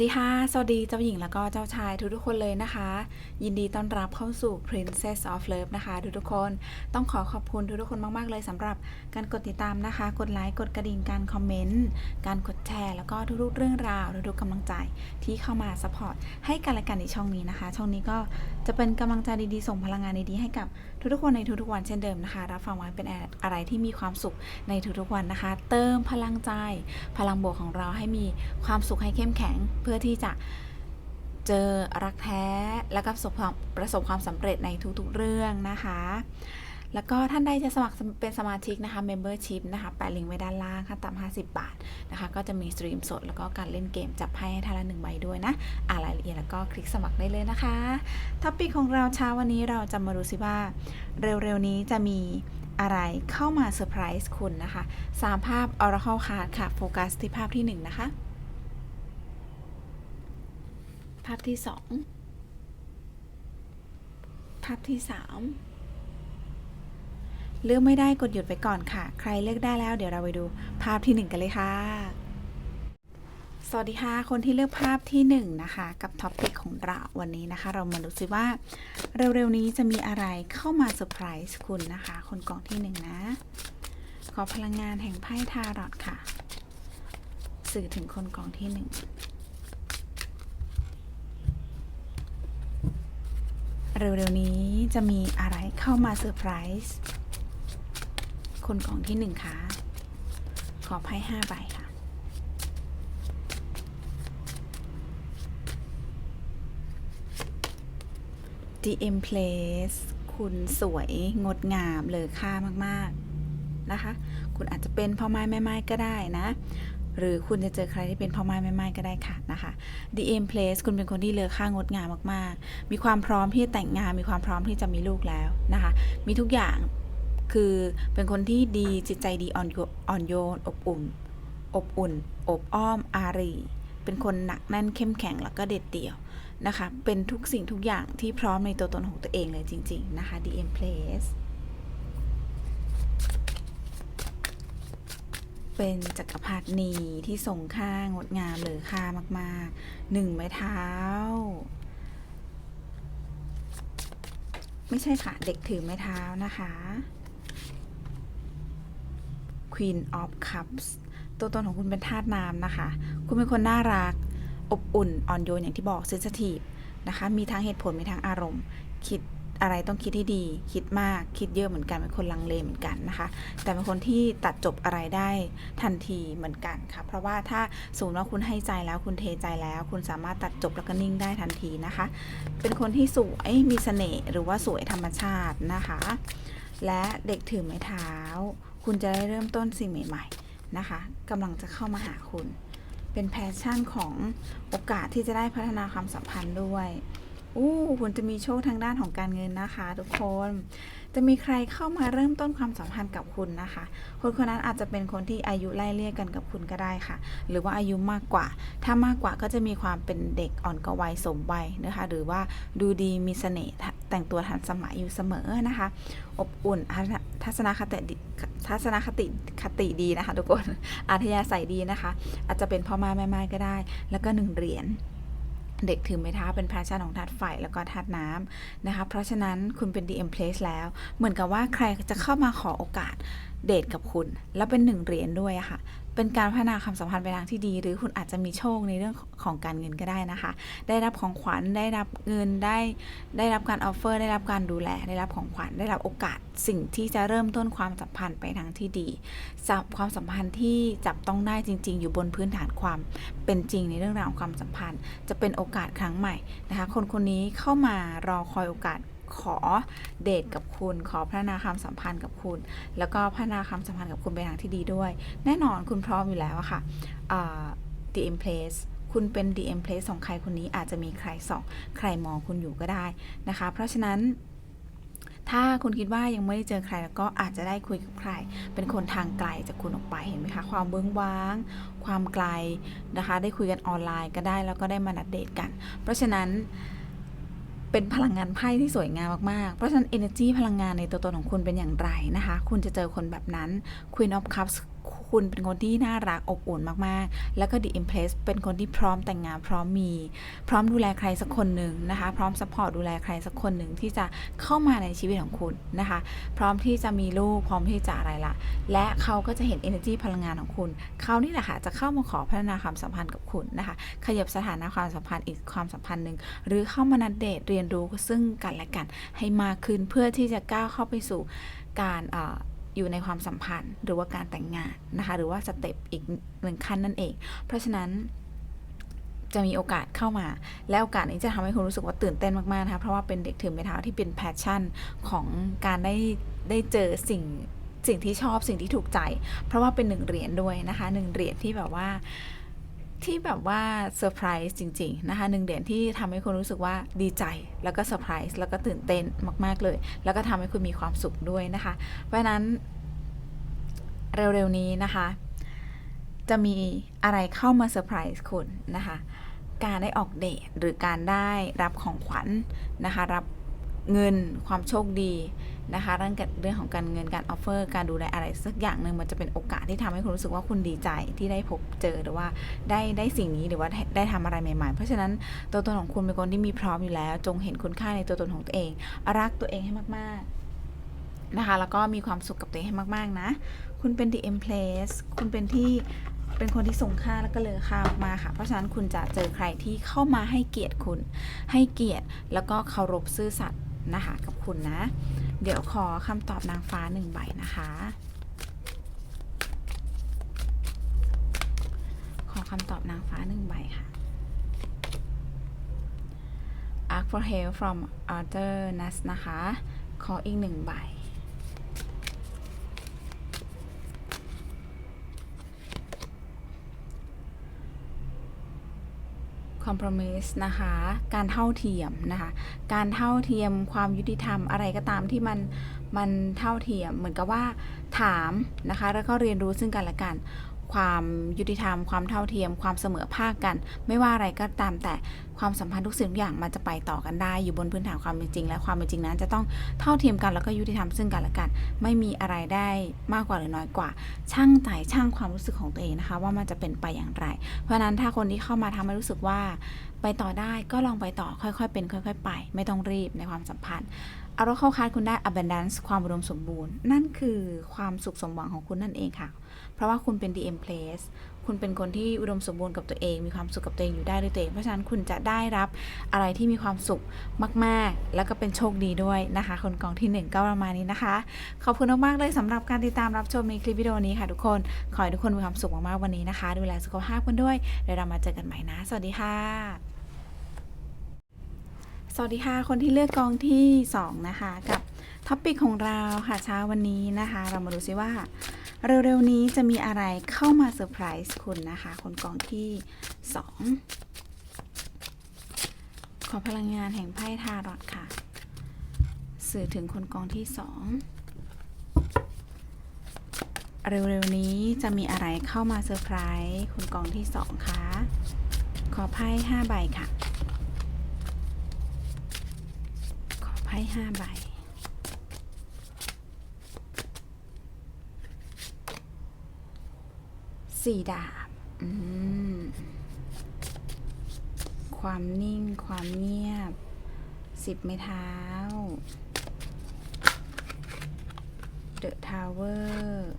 สดีค่ะ สวัสดีเจ้าหญิงแล้วก็เจ้าชายทุกๆคนเลยนะคะ ยินดีต้อนรับเข้าสู่ Princess of Love นะคะ ทุกๆคนต้องขอขอบคุณทุกๆคนมากๆเลยสำหรับการกดติดตามนะคะ กดไลค์กดกระดิ่งการคอมเมนต์การกดแชร์ แล้วก็ทุกๆเรื่องราวทุกๆกำลังใจที่เข้ามาสปอร์ตให้กันและกันในช่องนี้นะคะ ช่องนี้ก็จะเป็นกำลังใจดีๆส่งพลังงานดีๆให้กับทุกๆคนในทุกๆวันเช่นเดิมนะคะรับฟังไว้เป็นอะไรที่มีความสุขในทุกๆวันนะคะ เติมพลังใจ พลังบวกของเราให้มีความสุขให้เข้มแข็งเพื่อที่จะเจอรักแท้และก็ประสบความประสบความสำเร็จในทุกๆเรื่องนะคะ แล้วก็ท่านใดจะสมัครเป็นสมาชิกนะคะ Membership นะคะแปะลิงก์ไว้ด้านล่างค่ะต่ำ50 บาทนะคะ ก็จะมีสตรีมสดแล้วก็การเล่นเกมจับไพ่ให้ท่านละหนึ่งใบด้วยนะอ่านรายละเอียดแล้วก็คลิกสมัครได้เลยนะคะท็อปิกของเราเช้าวันนี้เราจะมาดูสิว่า เร็วๆนี้จะมีอะไรเข้ามาเซอร์ไพรส์คุณนะคะสามภาพ Oracle Card ค่ะ โฟกัสที่ภาพที่หนึ่งนะคะ ภาพที่สองภาพที่สามเลือกไม่ได้กดหยุดไปก่อนค่ะ ใครเลือกได้แล้วเดี๋ยวเราไปดูภาพที่หนึ่งกันเลยค่ะ สวัสดีค่ะ คนที่เลือกภาพที่หนึ่งนะคะ กับท็อปิกของเราวันนี้นะคะ เรามาดูซิว่า เร็วๆนี้จะมีอะไรเข้ามาเซอร์ไพรส์คุณนะคะ คนกล่องที่หนึ่งนะ ขอพลังงานแห่งไพ่ทารอตค่ะ สื่อถึงคนกล่องที่หนึ่ง เร็วๆนี้จะมีอะไรเข้ามาเซอร์ไพรส์คนกล่องที่หนึ่งค่ะขอไพ่ห้าใบค่ะ DM Place คุณสวยงดงามเลอค่ามาก ๆ นะคะ คุณอาจจะเป็นพ่อไม้แม่ไม้ก็ได้นะ หรือคุณจะเจอใครที่เป็นพ่อไม้แม่ไม้ก็ได้ค่ะนะคะ DM Place คุณเป็นคนที่เลอค่างดงามมากๆ มีความพร้อมที่จะแต่งงาน มีความพร้อมที่จะมีลูกแล้วนะคะ มีทุกอย่างคือเป็นคนที่ดีจิตใจดีอ่อนโยนอบอุ่น อบอุ่น อบอ้อมอารี เป็นคนหนักแน่นเข้มแข็งแล้วก็เด็ดเดี่ยวนะคะ เป็นทุกสิ่งทุกอย่างที่พร้อมในตัวตนของตัวเองเลยจริง ๆ นะคะ DM Place เป็นจักรพรรดินีที่ทรงค่างดงามเหลือค่ามากๆหนึ่งไม้เท้า ไม่ใช่ค่ะ เด็กถือไม้เท้านะคะ Queen of Cups ตัวตนของคุณเป็นธาตุน้ำนะคะ คุณเป็นคนน่ารัก อบอุ่น อ่อนโยนอย่างที่บอก sensitive นะคะ มีทั้งเหตุผล มีทั้งอารมณ์ คิด อะไรต้องคิดให้ดี คิดมาก คิดเยอะเหมือนกัน เป็นคนลังเลเหมือนกันนะคะ แต่เป็นคนที่ตัดจบอะไรได้ทันทีเหมือนกันค่ะ เพราะว่าถ้าสมมติว่าคุณให้ใจแล้ว คุณเทใจแล้ว คุณสามารถตัดจบแล้วก็นิ่งได้ทันทีนะคะ เป็นคนที่สวย มีเสน่ห์หรือว่าสวยธรรมชาตินะคะ และเด็กถือไม้เท้า คุณจะได้เริ่มต้นสิ่งใหม่ ๆนะคะกำลังจะเข้ามาหาคุณ เป็นแพชชั่นของโอกาสที่จะได้พัฒนาความสัมพันธ์ด้วย อู้คุณจะมีโชคทางด้านของการเงินนะคะ ทุกคน จะมีใครเข้ามาเริ่มต้นความสัมพันธ์กับคุณนะคะ คนคนนั้นอาจจะเป็นคนที่อายุไล่เลี่ยกันกับคุณก็ได้ค่ะ หรือว่าอายุมากกว่า ถ้ามากกว่าก็จะมีความเป็นเด็กอ่อนกวัยสมวัยนะคะ หรือว่าดูดีมีเสน่ห์แต่งตัวทันสมัยอยู่เสมอนะคะ อบอุ่นทัศนคติทัศนคติคติดีนะคะ ทุกคนอาธยาศัยดีนะคะ อาจจะเป็นพ่อมาแม่ไม้ก็ได้ แล้วก็หนึ่งเหรียญ เด็กถือไม้เท้าเป็นแพชชั่นของธาตุไฟแล้วก็ธาตุน้ำนะคะ เพราะฉะนั้นคุณเป็น DM Place แล้ว เหมือนกับว่าใครจะเข้ามาขอโอกาสเดทกับคุณ แล้วเป็นหนึ่งเหรียญด้วยค่ะ เป็นการพัฒนาความสัมพันธ์ไปทางที่ดี หรือคุณอาจจะมีโชคในเรื่องของการเงินก็ได้นะคะ ได้รับของขวัญได้รับเงินได้ ได้รับการออฟเฟอร์ ได้รับการดูแล ได้รับของขวัญได้รับโอกาสสิ่งที่จะเริ่มต้นความสัมพันธ์ไปทางที่ดีความสัมพันธ์ที่จับต้องได้จริง ๆ อยู่บนพื้นฐานความเป็นจริงในเรื่องราวของความสัมพันธ์ จะเป็นโอกาสครั้งใหม่นะคะ คนคนนี้เข้ามารอคอยโอกาส ขอเดทกับคุณ ขอพัฒนาความสัมพันธ์กับคุณ แล้วก็พัฒนาความสัมพันธ์กับคุณไปทางที่ดีด้วย แน่นอนคุณพร้อมอยู่แล้วอะค่ะ DM Place คุณเป็น DM Place ของใครคนนี้อาจจะมีใครส่องใครมองคุณอยู่ก็ได้นะคะ เพราะฉะนั้นถ้าคุณคิดว่ายังไม่ได้เจอใครแล้วก็อาจจะได้คุยกับใคร เป็นคนทางไกลจากคุณออกไปเห็นไหมคะ ความเบื้องว้าง ความไกลนะคะ ได้คุยกันออนไลน์ก็ได้แล้วก็ได้มานัดเดทกัน เพราะฉะนั้น เป็นพลังงานไพ่ที่สวยงามมาก ๆ เพราะฉะนั้น energy พลังงานในตัวตนของคุณเป็นอย่างไรนะคะ คุณจะเจอคนแบบนั้น Queen of Cups คุณเป็นคนที่น่ารักอบอุ่นมากๆ แล้วก็ The Impress เป็นคนที่พร้อมแต่งงานพร้อมมี พร้อมดูแลใครสักคนหนึ่งนะคะ พร้อมซัพพอร์ตดูแลใครสักคนหนึ่งที่จะเข้ามาในชีวิตของคุณนะคะ พร้อมที่จะมีลูกพร้อมที่จะอะไรละและเขาก็จะเห็น energy พลังงานของคุณเขานี่แหละค่ะจะเข้ามาขอพัฒนาความสัมพันธ์กับคุณนะคะ ขยับสถานะความสัมพันธ์อีกความสัมพันธ์หนึ่งหรือเข้ามานัดเดทเรียนรู้ซึ่งกันและกันให้มากขึ้นเพื่อที่จะก้าวเข้าไปสู่การ อยู่ในความสัมพันธ์ หรือว่าการแต่งงานนะคะหรือว่าสเต็ปอีกหนึ่งขั้นนั่นเอง เพราะฉะนั้นจะมีโอกาสเข้ามา และโอกาสนี้จะทำให้คุณรู้สึกว่าตื่นเต้นมากๆนะคะเพราะว่าเป็นเด็กถือไม้เท้าที่เป็นแพชชั่นของการได้ได้เจอสิ่งสิ่งที่ชอบสิ่งที่ถูกใจ เพราะว่าเป็นหนึ่งเหรียญด้วยนะคะหนึ่งเหรียญที่แบบว่า ที่แบบว่าเซอร์ไพรส์จริง ๆ นะคะหนึ่งเหรียญที่ทำให้คุณรู้สึกว่าดีใจ แล้วก็เซอร์ไพรส์แล้วก็ตื่นเต้นมาก ๆ เลย แล้วก็ทำให้คุณมีความสุขด้วยนะคะ เพราะฉะนั้นเร็ว ๆ นี้นะคะ จะมีอะไรเข้ามาเซอร์ไพรส์คุณนะคะ การได้ออกเดทหรือการได้รับของขวัญนะคะ รับเงินความโชคดี นะคะเรื่องเรื่องของการเงินการออฟเฟอร์การดูแลอะไรสักอย่างหนึ่งมันจะเป็นโอกาสที่ทำให้คุณรู้สึกว่าคุณดีใจที่ได้พบเจอหรือว่าได้ได้สิ่งนี้หรือว่าได้ได้ทำอะไรใหม่ ๆ เพราะฉะนั้นตัวตนของคุณเป็นคนที่มีพร้อมอยู่แล้ว จงเห็นคุณค่าในตัวตนของตัวเอง รักตัวเองให้มากๆนะคะแล้วก็มีความสุขกับตัวเองให้มากๆนะ คุณเป็น the empress คุณเป็นที่เป็นคนที่ทรงค่าแล้วก็เลอค่ามากค่ะ เพราะฉะนั้นคุณจะเจอใครที่เข้ามาให้เกียรติคุณ ให้เกียรติแล้วก็เคารพซื่อสัตย์นะคะกับคุณนะ เดี๋ยวขอคำตอบนางฟ้าหนึ่งใบนะคะ ขอคำตอบนางฟ้าหนึ่งใบค่ะ Ask for help from other n u s นะคะ ขออีกหนึ่งใบ compromise นะคะ การเท่าเทียมนะคะ การเท่าเทียมความยุติธรรมอะไรก็ตามที่มันมันเท่าเทียมเหมือนกับว่าถามนะคะ แล้วก็เรียนรู้ซึ่งกันและกัน ความยุติธรรม ความเท่าเทียม ความเสมอภาคกัน ไม่ว่าอะไรก็ตามแต่ความสัมพันธ์ทุกสิ่งทุกอย่างมันจะไปต่อกันได้ อยู่บนพื้นฐานความเป็นจริง และความเป็นจริงนั้นจะต้องเท่าเทียมกันแล้วก็ยุติธรรมซึ่งกันและกัน ไม่มีอะไรได้มากกว่าหรือน้อยกว่า ช่างใจช่างความรู้สึกของตัวเองนะคะ ว่ามันจะเป็นไปอย่างไร เพราะนั้นถ้าคนที่เข้ามาทำให้รู้สึกว่า ไปต่อได้ก็ลองไปต่อค่อยๆ เป็น ค่อย ๆ ไป ไม่ต้องรีบในความสัมพันธ์เอาเราเข้าคาดคุณได้ abundance ความอุดมสมบูรณ์ นั่นคือความสุขสมหวังของคุณนั่นเองค่ะ เพราะว่าคุณเป็น DM place คุณเป็นคนที่อุดมสมบูรณ์กับตัวเอง มีความสุขกับตัวเองอยู่ได้ด้วยตัวเอง เพราะฉะนั้นคุณจะได้รับอะไรที่มีความสุขมาก ๆ แล้วก็เป็นโชคดีด้วยนะคะ คนกองที่หนึ่งก็ประมาณนี้นะคะ ขอบคุณมาก ๆ เลยสำหรับการติดตามรับชมในคลิปวิดีโอนี้ค่ะทุกคน ขอให้ทุกคนมีความสุขมาก ๆ วันนี้นะคะ ดูแลสุขภาพกันด้วยเดี๋ยวเรามาเจอกันใหม่นะ สวัสดีค่ะสวัสดีค่ะ คนที่เลือกกองที่ 2 นะคะ กับท็อปิกของเราค่ะเช้าวันนี้นะคะ เรามาดูซิว่า เร็วๆนี้จะมีอะไรเข้ามาเซอร์ไพรส์คุณนะคะ คนกองที่ 2 ขอพลังงานแห่งไพ่ทารอตค่ะ สื่อถึงคนกองที่ 2 เร็วๆนี้จะมีอะไรเข้ามาเซอร์ไพรส์คุณกองที่ 2 คะ ขอไพ่5ใบค่ะ ขอไพ่ห้าใบ สี่ดาบความนิ่งความเงียบ สิบไม้เท้าเดอะทาวเวอร์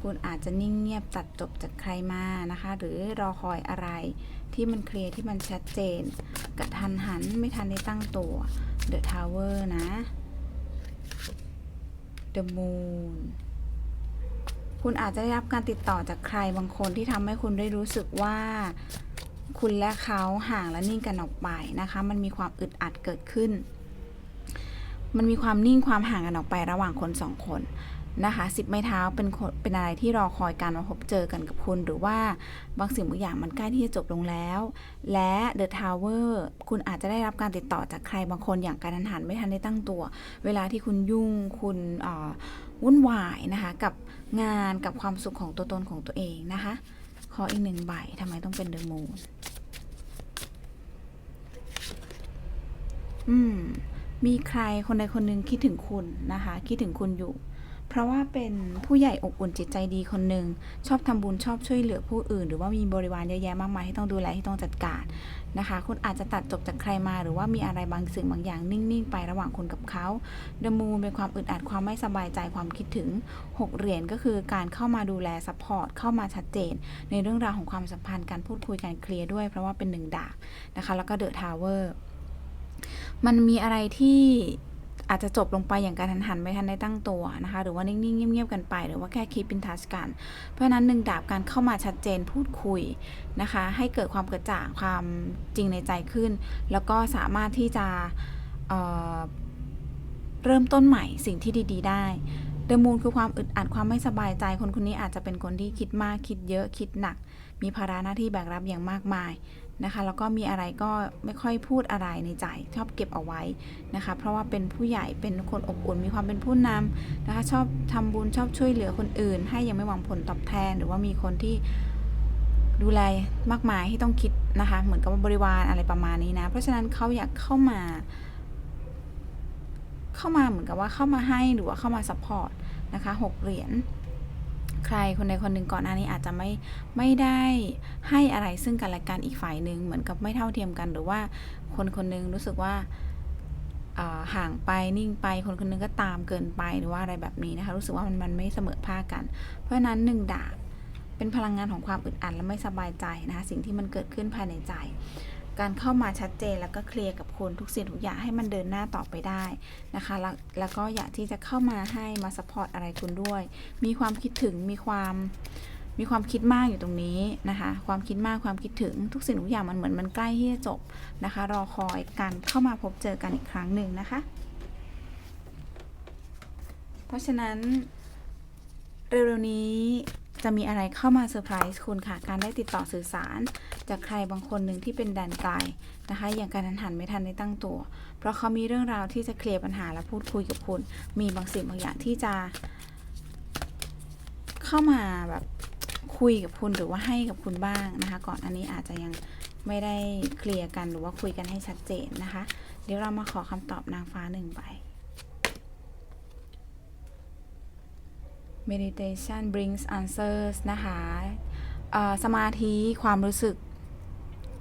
คุณอาจจะนิ่งเงียบตัดจบจากใครมานะคะ หรือรอคอยอะไรที่มันเคลียร์ที่มันชัดเจนกระทันหันไม่ทันได้ตั้งตัว The Tower นะ The Moon คุณอาจจะได้รับการติดต่อจากใครบางคนที่ทำให้คุณได้รู้สึกว่าคุณและเขาห่างและนิ่งกันออกไปนะคะ มันมีความอึดอัดเกิดขึ้น มันมีความนิ่งความห่างกันออกไประหว่างคนสองคนนะคะสิบไม้เท้าเป็นนเป็นอะไรที่รอคอยการมาพบเจอกันกับคุณ หรือว่าบางสิ่งบางอย่างมันใกล้ที่จะจบลงแล้ว และ The Tower คุณอาจจะได้รับการติดต่อจากใครบางคนอย่างการทันหันไม่ทันได้ตั้งตัว เวลาที่คุณยุ่งคุณเอ่อ วุ่นวายนะคะ กับงานกับความสุขของตัวตนของตัวเองนะคะ ขออีกหนึ่งใบทำไมต้องเป็น The Moon อืม มีใครคนใดคนหนึ่งคิดถึงคุณนะคะ คิดถึงคุณอยู่ เพราะว่าเป็นผู้ใหญ่อบอุ่นจิตใจดีคนหนึ่งชอบทำบุญชอบช่วยเหลือผู้อื่น หรือว่ามีบริวารเยอะแยะมากมายที่ต้องดูแลที่ต้องจัดการ นะคะ คุณอาจจะตัดจบจากใครมาหรือว่ามีอะไรบางสิ่งบางอย่างนิ่ง ๆ ไประหว่างคุณกับเขาเดมูนเป็นความอึดอัดความไม่สบายใจความคิดถึงหกเหรียญก็คือการเข้ามาดูแลซัพพอร์ตเข้ามาชัดเจน ในเรื่องราวของความสัมพันธ์การพูดคุยการเคลียร์ด้วยเพราะว่าเป็นหนึ่งดาบนะคะ แล้วก็เดอะทาวเวอร์มันมีอะไรที่ อาจจะจบลงไปอย่างการทันหันไม่ทันได้ตั้งตัวนะคะ หรือว่านิ่งๆ เงียบๆ กันไป หรือว่าแค่คีปอินทัชกัน เพราะฉะนั้นหนึ่งดาบการเข้ามาชัดเจนพูดคุยนะคะ ให้เกิดความกระจ่างความจริงในใจขึ้น แล้วก็สามารถที่จะเเริ่มต้นใหม่สิ่งที่ดี ๆ ได้เดมูนคือความอึดอัดความไม่สบายใจ คนคนนี้อาจจะเป็นคนที่คิดมากคิดเยอะคิดหนัก มีภาระหน้าที่แบกรับอย่างมากมาย นะคะ แล้วก็มีอะไรก็ไม่ค่อยพูดอะไรในใจชอบเก็บเอาไว้นะคะ เพราะว่าเป็นผู้ใหญ่เป็นคนอบอุ่นมีความเป็นผู้นำนะคะ ชอบทำบุญชอบช่วยเหลือคนอื่น ให้ยังไม่หวังผลตอบแทน หรือว่ามีคนที่ดูแลมากมายที่ต้องคิดนะคะ เหมือนกับว่าบริวารอะไรประมาณนี้นะ เพราะฉะนั้นเขาอยากเข้ามา เข้ามาเหมือนกับว่าเข้ามาให้หรือว่าเข้ามาซัพพอร์ตนะคะหกเหรียญ ใครคนใดคนหนึ่งก่อนหน้านี้อาจจะไม่ไม่ได้ให้อะไรซึ่งกันและกันอีกฝ่ายหนึ่งเหมือนกับไม่เท่าเทียมกัน หรือว่าคนคนหนึงรู้สึกว่าห่างไปนิ่งไปคนคนหนึงก็ตามเกินไปหรือว่าอะไรแบบนี้นะคะรู้สึกว่ามันมันไม่เสมอภาคกัน เพราะฉะนั้นหนึ่งดาบเป็นพลังงานของความอึดอัดและไม่สบายใจนะคะสิ่งที่มันเกิดขึ้นภายในใจ การเข้ามาชัดเจนแล้วก็เคลียร์กับคุณทุกสิ่งทุกอย่างให้มันเดินหน้าต่อไปได้นะคะแล้วแล้วก็อยากที่จะเข้ามาให้มาสปอร์ตอะไรคุณด้วย มีความคิดถึงมีความมีความคิดมากอยู่ตรงนี้นะคะ ความคิดมากความคิดถึงทุกสิ่งทุกอย่างมันเหมือนมันใกล้ที่จะจบนะคะ รอคอยการเข้ามาพบเจอกันอีกครั้งหนึ่งนะคะ เพราะฉะนั้นเร็วๆนี้ จะมีอะไรเข้ามาเซอร์ไพรส์คุณค่ะ การได้ติดต่อสื่อสาร จากใครบางคนหนึ่งที่เป็นแดนไกลนะคะ อย่างการทันหันไม่ทันได้ตั้งตัว เพราะเขามีเรื่องราวที่จะเคลียร์ปัญหาและพูดคุยกับคุณ มีบางสิ่งบางอย่างที่จะ เข้ามาแบบคุยกับคุณหรือว่าให้กับคุณบ้างนะคะ ก่อนอันนี้อาจจะยังไม่ได้เคลียร์กันหรือว่าคุยกันให้ชัดเจนนะคะ เดี๋ยวเรามาขอคำตอบนางฟ้าหนึ่งใบ meditation brings answers นะคะสมาธิความรู้สึก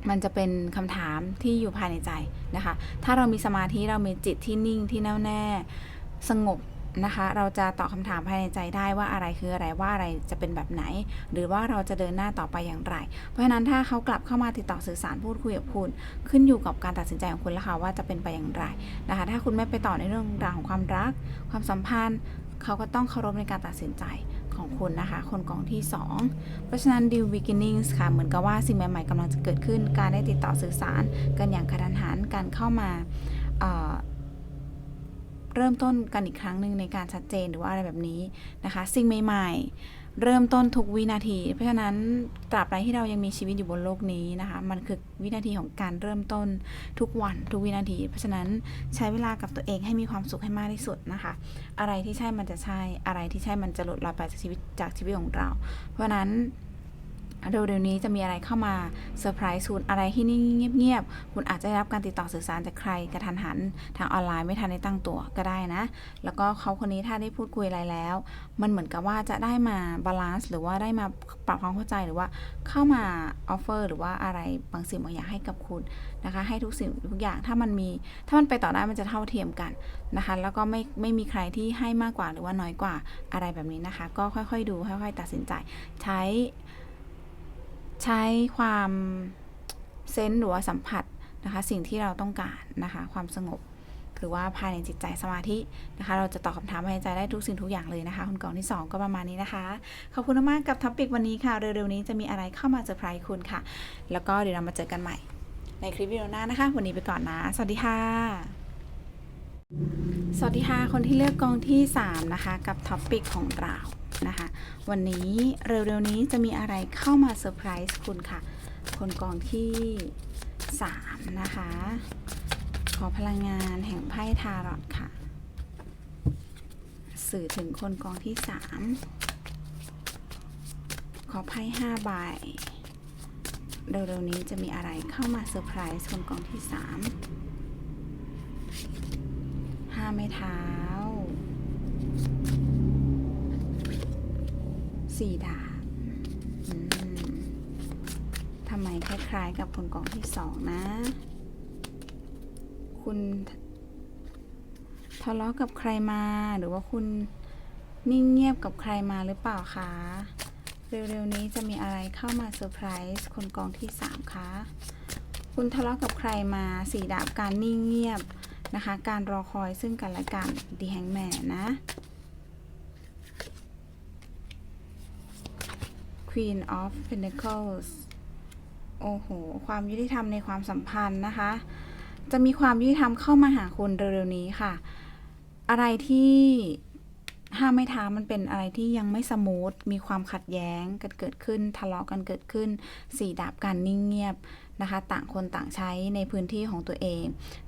มันจะเป็นคำถามที่อยู่ภายในใจนะคะ ถ้าเรามีสมาธิเรามีจิตที่นิ่งที่แน่วแน่สงบนะคะ เราจะตอบคำถามภายในใจได้ว่าอะไรคืออะไรว่าอะไรจะเป็นแบบไหน หรือว่าเราจะเดินหน้าต่อไปอย่างไร เพราะฉะนั้นถ้าเขากลับเข้ามาติดต่อสื่อสารพูดคุยกับคุณ ขึ้นอยู่กับการตัดสินใจของคุณแล้วค่ะว่าจะเป็นไปอย่างไรนะคะ ถ้าคุณไม่ไปต่อในเรื่องราวของความรัก ความสัมพันธ์ เขาก็ต้องเคารพในการตัดสินใจของคุณนะคะ คนกองที่ 2 เพราะฉะนั้น deal beginnings ค่ะ เหมือนกับว่าสิ่งใหม่ ๆกำลังจะเกิดขึ้น การได้ติดต่อสื่อสาร กันอย่างกระทันหัน การเข้ามาเเริ่มต้นกันอีกครั้งหนึ่งในการชัดเจนหรือว่าอะไรแบบนี้นะคะ สิ่งใหม่ ๆ เริ่มต้นทุกวินาที เพราะฉะนั้นตราบใดที่เรายังมีชีวิตอยู่บนโลกนี้นะคะ มันคือวินาทีของการเริ่มต้นทุกวันทุกวินาที เพราะฉะนั้นใช้เวลากับตัวเองให้มีความสุขให้มากที่สุดนะคะ อะไรที่ใช่มันจะใช่ อะไรที่ใช่มันจะหลุดลอยไปจากชีวิตจากชีวิตของเรา เพราะฉะนั้น เร็วๆนี้จะมีอะไรเข้ามาเซอร์ไพรส์คุณอะไรที่นิ่งเงียบๆคุณอาจจะได้รับการติดต่อสื่อสารจากใครกระทันหันทางออนไลน์ไม่ทันได้ตั้งตัวก็ได้นะ แล้วก็เขาคนนี้ถ้าได้พูดคุยอะไรแล้ว มันเหมือนกับว่าจะได้มาบาลานซ์หรือว่าได้มาปรับความเข้าใจหรือว่าเข้ามาออฟเฟอร์หรือว่าอะไรบางสิ่งบางอย่างให้กับคุณนะคะ ให้ทุกสิ่งทุกอย่างถ้ามันมีถ้ามันไปต่อได้มันจะเท่าเทียมกันนะคะ แล้วก็ไม่ไม่มีใครที่ให้มากกว่าหรือว่าน้อยกว่าอะไรแบบนี้นะคะ ก็ค่อยๆดูค่อย ๆ ตัดสินใจใช้ ใช้ความเซนส์หรือว่าสัมผัสนะคะ สิ่งที่เราต้องการนะคะ ความสงบ หรือว่าภายในจิตใจสมาธินะคะ เราจะตอบคำถามภายในใจได้ทุกสิ่งทุกอย่างเลยนะคะ คุณกองที่ 2 ก็ประมาณนี้นะคะ ขอบคุณมากกับท็อปิกวันนี้ค่ะ เร็วๆนี้จะมีอะไรเข้ามาเซอร์ไพรส์คุณค่ะ แล้วก็เดี๋ยวเรามาเจอกันใหม่ ในคลิปวิดีโอหน้านะคะ วันนี้ไปก่อนนะ สวัสดีค่ะ สวัสดีค่ะ คนที่เลือกกองที่ 3 นะคะ กับท็อปิกของเรา นะคะ วันนี้เร็วๆนี้จะมีอะไรเข้ามาเซอร์ไพรส์คุณค่ะ คนกองที่ 3 นะคะ ขอพลังงานแห่งไพ่ทารอตค่ะ สื่อถึงคนกองที่ 3 ขอไพ่5ใบเร็วๆนี้จะมีอะไรเข้ามาเซอร์ไพรส์คนกองที่3ห้าไม้เท้า สี่ดาบทำไมคล้าย ๆ กับคนกองที่สองนะ คุณทะเลาะกับใครมาหรือว่าคุณนิ่งเงียบกับใครมาหรือเปล่าคะ เร็วๆนี้จะมีอะไรเข้ามาเซอร์ไพรส์คนกองที่สามคะ คุณทะเลาะกับใครมาสีดาบการนิ่งเงียบนะคะ การรอคอยซึ่งกันและกันดีแฮงแมนนะ Queen of Pentacles โอ้โห ความยุติธรรมในความสัมพันธ์นะคะ จะมีความยุติธรรมเข้ามาหาคุณเร็วๆนี้ค่ะ อะไรที่ห้ามไม่ท้ามันเป็นอะไรที่ยังไม่สมูท มีความขัดแย้งกันเกิดขึ้น ทะเลาะกันเกิดขึ้น สีดาบการนิ่งเงียบ นะคะ ต่างคนต่างใช้ในพื้นที่ของตัวเอง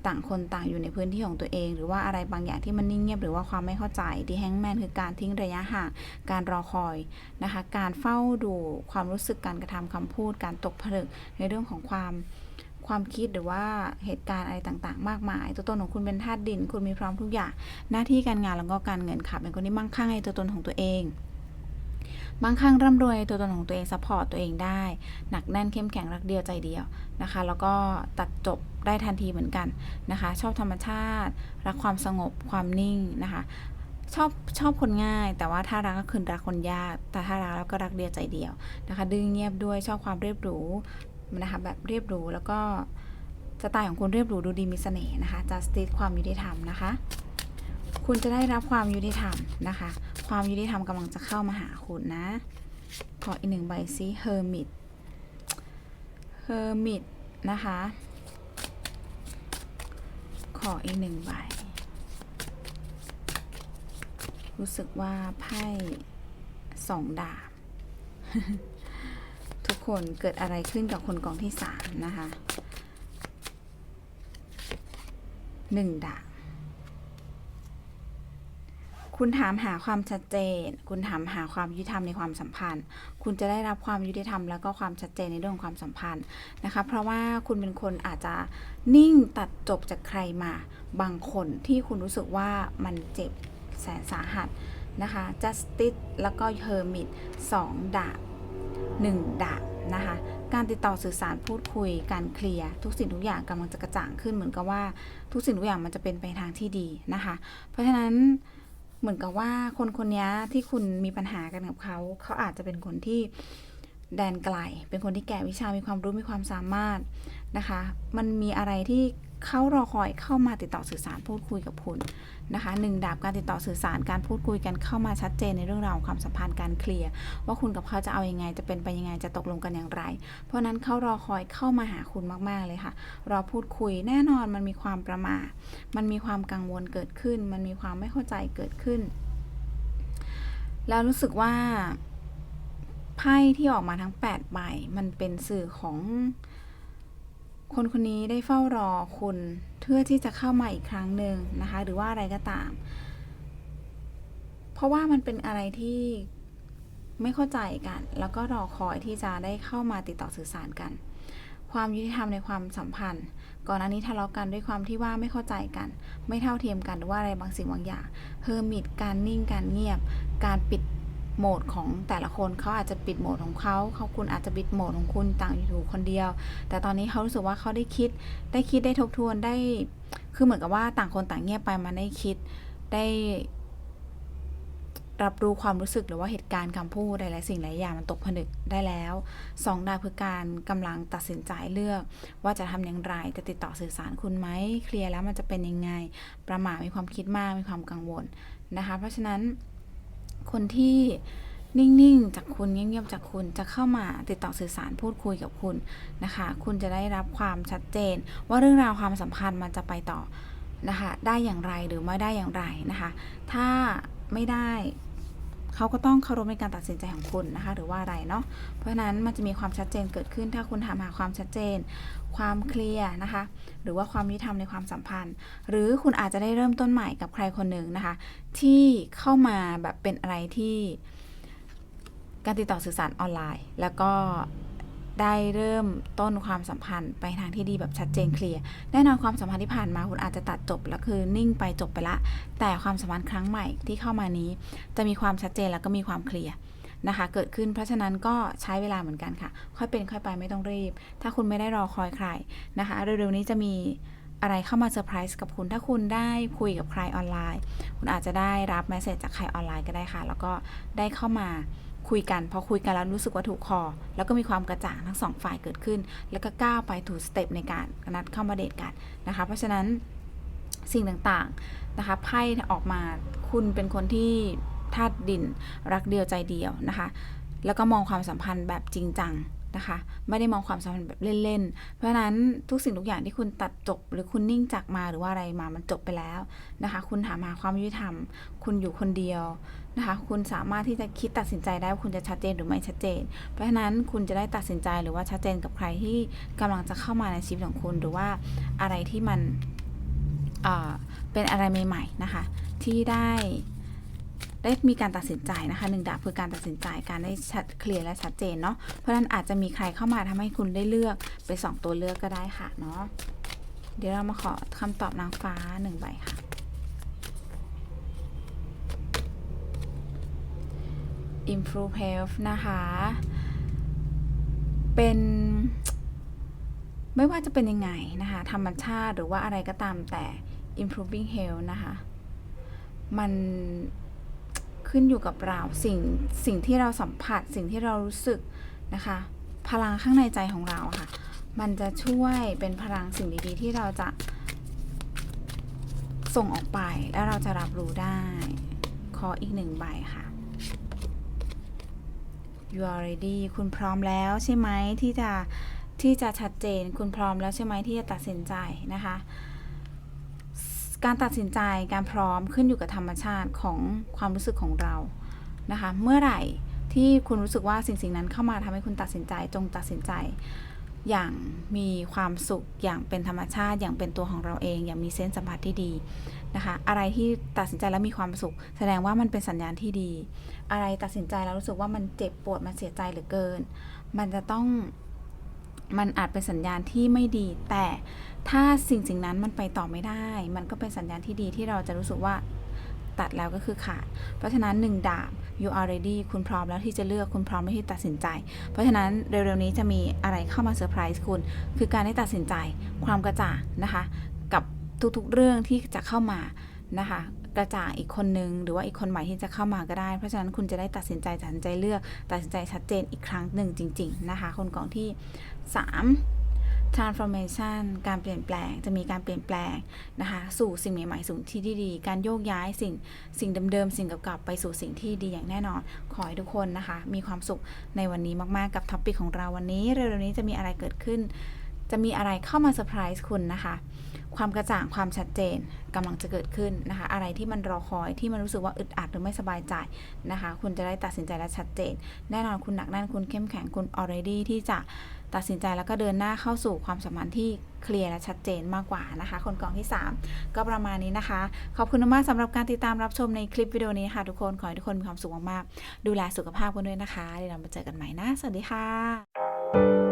ต่างคนต่างอยู่ในพื้นที่ของตัวเอง หรือว่าอะไรบางอย่างที่มันนิ่งเงียบหรือว่าความไม่เข้าใจดีแฮงแมนคือการทิ้งระยะห่างการรอคอยนะคะ การเฝ้าดูความรู้สึกการกระทำคำพูด การตกผลึกในเรื่องของความความคิดหรือว่าเหตุการณ์อะไรต่างๆ มากมาย ตัวตนของคุณเป็นธาตุดิน คุณมีพร้อมทุกอย่าง หน้าที่การงานแล้วก็การเงินค่ะเป็นคนที่มั่งคั่งในตัวตนของตัวเอง มั่งคั่งร่ำรวยตัวตนของตัวเองซัพพอร์ตตัวเองได้ หนักแน่นเข้มแข็งรักเดียวใจเดียวนะคะ แล้วก็ตัดจบได้ทันทีเหมือนกันนะคะ ชอบธรรมชาติ รักความสงบความนิ่งนะคะ ชอบชอบคนง่าย แต่ว่าถ้ารักก็คือรักคนยาก แต่ถ้ารักแล้วก็รักเดียวใจเดียวนะคะ ดื้อเงียบด้วยชอบความเรียบหรูนะคะแบบเรียบหรูแล้วก็สไตล์ของคุณเรียบหรูดูดีมีเสน่ห์นะคะ justice ความยุติธรรมนะคะ คุณจะได้รับความยุติธรรมนะคะ ความยุติธรรมกำลังจะเข้ามาหาคุณนะ ขออีกหนึ่งใบซิ hermit hermit นะคะ ขออีกหนึ่งใบ รู้สึกว่าไพ่สองดาบ ทุกคนเกิดอะไรขึ้นกับคนกองที่สามนะคะหนึ่งดาบ คุณถามหาความชัดเจน คุณถามหาความยุติธรรมในความสัมพันธ์ คุณจะได้รับความยุติธรรมแล้วก็ความชัดเจนในเรื่องของความสัมพันธ์นะคะ เพราะว่าคุณเป็นคนอาจจะนิ่งตัดจบจากใครมา บางคนที่คุณรู้สึกว่ามันเจ็บแสนสาหัสนะคะ justice แล้วก็ hermit สองดาบหนึ่งดาบนะคะการติดต่อสื่อสารพูดคุยการเคลียร์ทุกสิ่งทุกอย่างกำลังจะกระจ่างขึ้นเหมือนกับว่าทุกสิ่งทุกอย่างมันจะเป็นไปทางที่ดีนะคะ เพราะฉะนั้น เหมือนกับว่าคนคนนี้ที่คุณมีปัญหากันกับเขา เขาอาจจะเป็นคนที่แดนไกล เป็นคนที่แก่วิชา มีความรู้ มีความสามารถนะคะ มันมีอะไรที่ เขารอคอยเข้ามาติดต่อสื่อสารพูดคุยกับคุณนะคะหนึ่งดาบการติดต่อสื่อสารการพูดคุยกันเข้ามาชัดเจนในเรื่องราวความสัมพันธ์การเคลียร์ว่าคุณกับเขาจะเอาอยัางไงจะเป็นไปยังไงจะตกลงกันอย่างไร เพราะฉะนั้นเขารอคอยเข้ามาหาคุณมากๆเลยค่ะรอพูดคุยแน่นอนมันมีความประมาทมันมีความกังวลเกิดขึ้น มันมีความไม่เข้าใจเกิดขึ้น แล้วรู้สึกว่าไพ่ที่ออกมาทั้ง8ใบมันเป็นสื่อของ คนคนนี้ได้เฝ้ารอคุณเพื่อที่จะเข้ามาอีกครั้งหนึ่งนะคะ หรือว่าอะไรก็ตาม เพราะว่ามันเป็นอะไรที่ไม่เข้าใจกัน แล้วก็รอคอยที่จะได้เข้ามาติดต่อสื่อสารกัน ความยุติธรรมในความสัมพันธ์ ก่อนอันนี้ทะเลาะกันด้วยความที่ว่าไม่เข้าใจกัน ไม่เท่าเทียมกันหรือว่าอะไรบางสิ่งบางอย่างเฮอร์มิตการนิ่งการเงียบ การปิด โหมดของแต่ละคนเขาอาจจะปิดโหมดของเขาเขาคุณอาจจะปิดโหมดของคุณต่างอยู่คนเดียว แต่ตอนนี้เขารู้สึกว่าเขาได้คิด ได้คิดได้ทบทวนได้ คือเหมือนกับว่าต่างคนต่างเงียบไปมันได้คิดได้รับรู้ความรู้สึกหรือว่าเหตุการณ์คำพูดหลายๆสิ่งหลายอย่างมันตกผนึกได้แล้วสองดาวคือการกำลังตัดสินใจเลือก ว่าจะทำอย่างไรจะติดต่อสื่อสารคุณไหมเคลียร์แล้วมันจะเป็นยังไง ประหม่ามีความคิดมากมีความกังวลนะคะ เพราะฉะนั้น คนที่นิ่งๆ จากคุณเงียบๆ จากคุณจะเข้ามาติดต่อสื่อสารพูดคุยกับคุณนะคะ คุณจะได้รับความชัดเจน ว่าเรื่องราวความสัมพันธ์มันจะไปต่อนะคะ ได้อย่างไรหรือไม่ได้อย่างไรนะคะ ถ้าไม่ได้ เขาก็ต้องเคารพในการตัดสินใจของคุณนะคะ หรือว่าอะไรเนาะเพราะฉะนั้นมันจะมีความชัดเจนเกิดขึ้น ถ้าคุณถามหาความชัดเจน ความเคลียร์นะคะ หรือว่าความยุติธรรมในความสัมพันธ์ หรือคุณอาจจะได้เริ่มต้นใหม่กับใครคนหนึ่งนะคะ ที่เข้ามาแบบเป็นอะไรที่การติดต่อสื่อสารออนไลน์ แล้วก็ ได้เริ่มต้นความสัมพันธ์ไปทางที่ดีแบบชัดเจนเคลียร์แน่นอนความสัมพันธ์ที่ผ่านมาคุณอาจจะตัดจบแล้วคือนิ่งไปจบไปละ แต่ความสัมพันธ์ครั้งใหม่ที่เข้ามานี้ จะมีความชัดเจนแล้วก็มีความเคลียร์นะคะ เกิดขึ้นเพราะฉะนั้นก็ใช้เวลาเหมือนกันค่ะ ค่อยเป็นค่อยไปไม่ต้องรีบ ถ้าคุณไม่ได้รอคอยใครนะคะเร็วๆนี้จะมีอะไรเข้ามาเซอร์ไพรส์กับคุณถ้าคุณได้คุยกับใครออนไลน์ คุณอาจจะได้รับแมสเซจจากใครออนไลน์ก็ได้ค่ะ แล้วก็ได้เข้ามา คุยกัน พอคุยกันแล้วรู้สึกว่าถูกคอ แล้วก็มีความกระจ่างทั้งสองฝ่ายเกิดขึ้น แล้วก็ก้าวไปถูกสเต็ปในการนัดเข้ามาเดทกันนะคะ เพราะฉะนั้นสิ่งต่างๆนะคะไพ่ออกมาคุณเป็นคนที่ธาตุดินรักเดียวใจเดียวนะคะ แล้วก็มองความสัมพันธ์แบบจริงจัง นะคะ ไม่ได้มองความสัมพันธ์แบบเล่นๆ เพราะนั้นทุกสิ่งทุกอย่างที่คุณตัดจบ หรือคุณนิ่งจากมาหรือว่าอะไรมามันจบไปแล้วนะคะ คุณถามหาความยุติธรรม คุณอยู่คนเดียวนะคะ คุณสามารถที่จะคิดตัดสินใจได้ว่าคุณจะชัดเจนหรือไม่ชัดเจน เพราะฉะนั้นคุณจะได้ตัดสินใจหรือว่าชัดเจนกับใครที่กำลังจะเข้ามาในชีวิตของคุณหรือว่าอะไรที่มันเป็นอะไรใหม่ๆนะคะ ที่ได้ ได้มีการตัดสินใจนะคะหนึ่งดาบคือการตัดสินใจการได้ชัดเคลียร์และชัดเจนเนาะเพราะฉะนั้นอาจจะมีใครเข้ามาทำให้คุณได้เลือกไปสองตัวเลือกก็ได้ค่ะเนาะเดี๋ยวเรามาขอคำตอบนางฟ้าหนึ่งใบค่ะ improve health นะคะ เป็นไม่ว่าจะเป็นยังไงนะคะ ธรรมชาติหรือว่าอะไรก็ตามแต่ improving health นะคะ มัน ขึ้นอยู่กับเราสิ่งสิ่งที่เราสัมผัสสิ่งที่เรารู้สึกนะคะ พลังข้างในใจของเราค่ะ มันจะช่วยเป็นพลังสิ่งดีๆ ที่เราจะส่งออกไปแล้วเราจะรับรู้ได้ ขออีกหนึ่งใบค่ะ you are ready คุณพร้อมแล้วใช่ไหมที่จะที่จะชัดเจน คุณพร้อมแล้วใช่ไหมที่จะตัดสินใจนะคะ การตัดสินใจการพร้อมขึ้นอยู่กับธรรมชาติของความรู้สึกของเรานะคะ เมื่อไหร่ที่คุณรู้สึกว่าสิ่งสิ่งนั้นเข้ามาทำให้คุณตัดสินใจจงตัดสินใจ อย่างมีความสุขอย่างเป็นธรรมชาติ อย่างเป็นตัวของเราเอง อย่างมีเซนส์สัมผัสที่ดีนะคะ อะไรที่ตัดสินใจแล้วมีความสุข แสดงว่ามันเป็นสัญญาณที่ดี อะไรตัดสินใจแล้วรู้สึกว่ามันเจ็บปวดมันเสียใจเหลือเกิน มันจะต้อง มันอาจเป็นสัญญาณที่ไม่ดี แต่ถ้าสิ่งสิ่งนั้นมันไปต่อไม่ได้ มันก็เป็นสัญญาณที่ดีที่เราจะรู้สึกว่าตัดแล้วก็คือขาด เพราะฉะนั้นหนึ่งดาบ you are ready คุณพร้อมแล้วที่จะเลือกคุณพร้อมที่ตัดสินใจ เพราะฉะนั้นเร็วๆนี้จะมีอะไรเข้ามาเซอร์ไพรส์คุณ คือการได้ตัดสินใจ ความกระจ่างนะคะ กับทุกๆเรื่องที่จะเข้ามานะคะกระจ่างอีกคนนึง หรือว่าอีกคนใหม่ที่จะเข้ามาก็ได้ เพราะฉะนั้นคุณจะได้ตัดสินใจตัดสินใจเลือก ตัดสินใจชัดเจนอีกครั้งหนึ่งจริง ๆ นะคะ คนกองที่ 3 transformation การเปลี่ยนแปลงจะมีการเปลี่ยนแปลงนะคะสู่สิ่งใหม่ๆสู่ที่ดีๆการโยกย้ายสิ่งสิ่งเดิมๆสิ่งเก่าๆไปสู่สิ่งที่ดีอย่างแน่นอน ขอให้ทุกคนนะคะ มีความสุขในวันนี้มากๆกับท็อปิกของเราวันนี้เร็วๆนี้จะมีอะไรเกิดขึ้น จะมีอะไรเข้ามาเซอร์ไพรส์คุณนะคะความกระจ่างความชัดเจนกำลังจะเกิดขึ้นนะคะ อะไรที่มันรอคอยที่มันรู้สึกว่าอึดอัดหรือไม่สบายใจนะคะ คุณจะได้ตัดสินใจและชัดเจน แน่นอนคุณหนักแน่นคุณเข้มแข็งคุณ already ที่จะ ตัดสินใจแล้วก็เดินหน้าเข้าสู่ความสัมพันธ์ที่เคลียร์และชัดเจนมากกว่านะคะ คนกล่องที่ 3 ก็ประมาณนี้นะคะ ขอบคุณมากสำหรับการติดตามรับชมในคลิปวิดีโอนี้ค่ะทุกคน ขอให้ทุกคนมีความสุขมากๆ ดูแลสุขภาพกันด้วยนะคะเดี๋ยวเรามาเจอกันใหม่นะ สวัสดีค่ะ